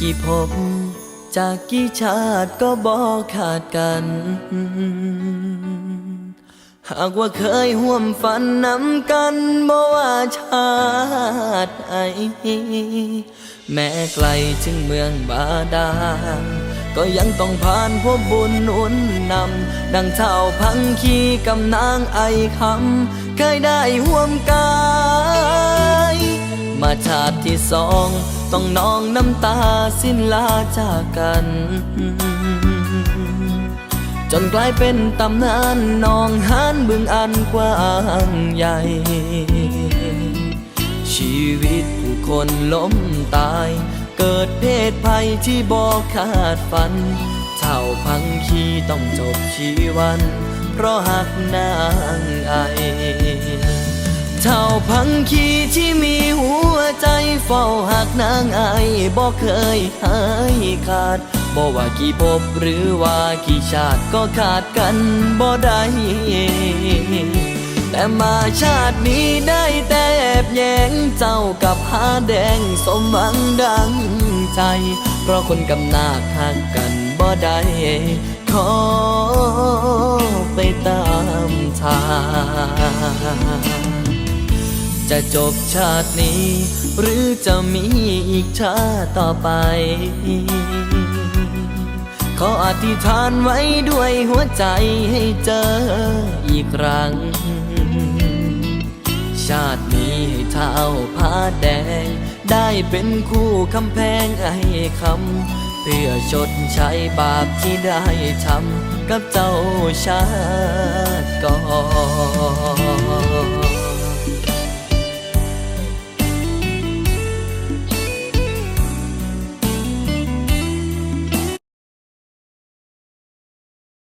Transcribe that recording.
กี่ภพจากกี่ชาติก็บอกขาดกัน หากว่าเคยห่วมฝันนำกันบ่ว่าชาติไหนแม้ไกลถึงเมืองบาดาลก็ยังต้องผ่านพบบุญหนุนนำ ดังเท่าพังคีกับนางไอคำเคยได้ห่วมกาย มาชาติที่สอง ต้องนองน้ำตาสิ้นลาจากกัน จนกลายเป็นตำนานนองหานบึงอันกว้างใหญ่ ชีวิตผู้คนล้มตาย เกิดเพศภัยที่บอกขาดฝัน เท่าพังคีต้องจบชีวัน เพราะหักนางไอ เท่าพังคีที่มี เฝ้าหักนางไอบอกเคยหายขาดบอกว่ากี่ภพหรือว่ากี่ชาติก็ขาดกันบ่ได้แต่มาชาตินี้ได้แต่แอบแย้งเจ้ากับหาแดงสมหวังดังใจ เพราะคนกำนาคหักกันบ่ได้ขอ จะจบชาตินี้ หรือจะมีอีกชาติต่อไป ขออธิษฐานไว้ด้วยหัวใจให้เจออีกครั้ง ชาตินี้ให้เท้าผ้าแดง ได้เป็นคู่คำแพงไอ้คำ เพื่อชดใช้บาปที่ได้ทำกับเจ้าชาติก่อน